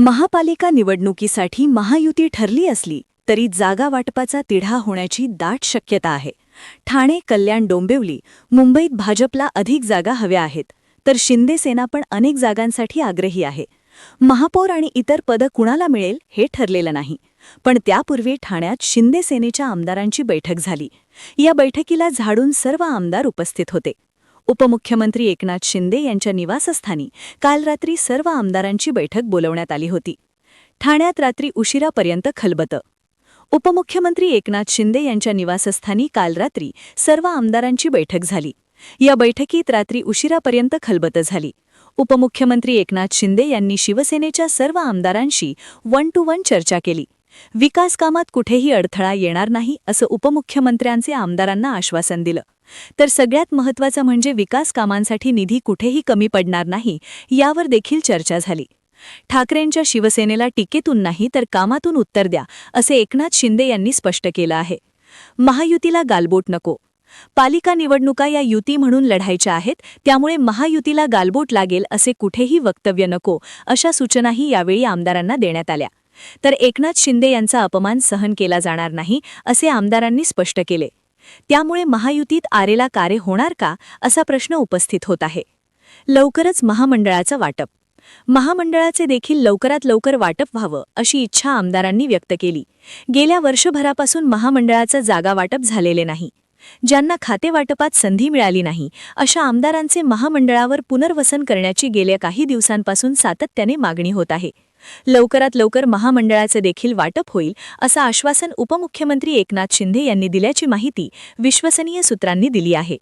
महापालिका निवडणुकीसाठी महायुती ठरली असली तरी जागा वाटपाचा तिढा होण्याची दाट शक्यता आहे. ठाणे कल्याण डोंबिवली मुंबईत भाजपला अधिक जागा हव्या आहेत तर शिंदे सेना पण अनेक जागांसाठी आग्रही आहे. महापौर आणि इतर पदं कुणाला मिळेल हे ठरलेलं नाही. पण त्यापूर्वी ठाण्यात शिंदे सेनेच्या आमदारांची बैठक झाली. या बैठकीला झाडून सर्व आमदार उपस्थित होते. उपमुख्यमंत्री एकनाथ शिंदे यांच्या निवासस्थानी काल रात्री सर्व आमदारांची बैठक बोलवण्यात आली होती. ठाण्यात रात्री उशिरापर्यंत खलबतं. उपमुख्यमंत्री एकनाथ शिंदे यांच्या निवासस्थानी काल रात्री सर्व आमदारांची बैठक झाली. या बैठकीत रात्री उशिरापर्यंत खलबतं झाली. उपमुख्यमंत्री एकनाथ शिंदे यांनी शिवसेनेच्या सर्व आमदारांशी वन टू वन चर्चा केली. विकास कामात कुठेही अडथळा येणार नाही असं उपमुख्यमंत्र्यांचे आमदारांना आश्वासन दिलं. तर सगळ्यात महत्त्वाचं म्हणजे विकास कामांसाठी निधी कुठेही कमी पडणार नाही यावर देखील चर्चा झाली. ठाकरेंच्या शिवसेनेला टीकेतून नाही तर कामातून उत्तर द्या असे एकनाथ शिंदे यांनी स्पष्ट केलं आहे. महायुतीला गालबोट नको. पालिका निवडणुका या युती म्हणून लढायच्या आहेत त्यामुळे महायुतीला गालबोट लागेल असे कुठेही वक्तव्य नको अशा सूचनाही यावेळी आमदारांना देण्यात आल्या. तर एकनाथ शिंदे यांचा अपमान सहन केला जाणार नाही असे आमदारांनी स्पष्ट केले. त्यामुळे महायुतीत आरेला कारे होणार का असा प्रश्न उपस्थित होत आहे. लवकरच महामंडळाचं वाटप. महामंडळाचे देखील लवकरात लवकर वाटप व्हावं अशी इच्छा आमदारांनी व्यक्त केली. गेल्या वर्षभरापासून महामंडळाचं जागा वाटप झालेले नाही. ज्यांना खाते वाटपात संधी मिळाली नाही अशा आमदारांचे महामंडळावर पुनर्वसन करण्याची गेल्या काही दिवसांपासून सातत्याने मागणी होत आहे. लवकरात लवकर महामंडळाचे देखील वाटप होईल असं आश्वासन उपमुख्यमंत्री एकनाथ शिंदे यांनी दिल्याची माहिती विश्वसनीय सूत्रांनी दिली आहे.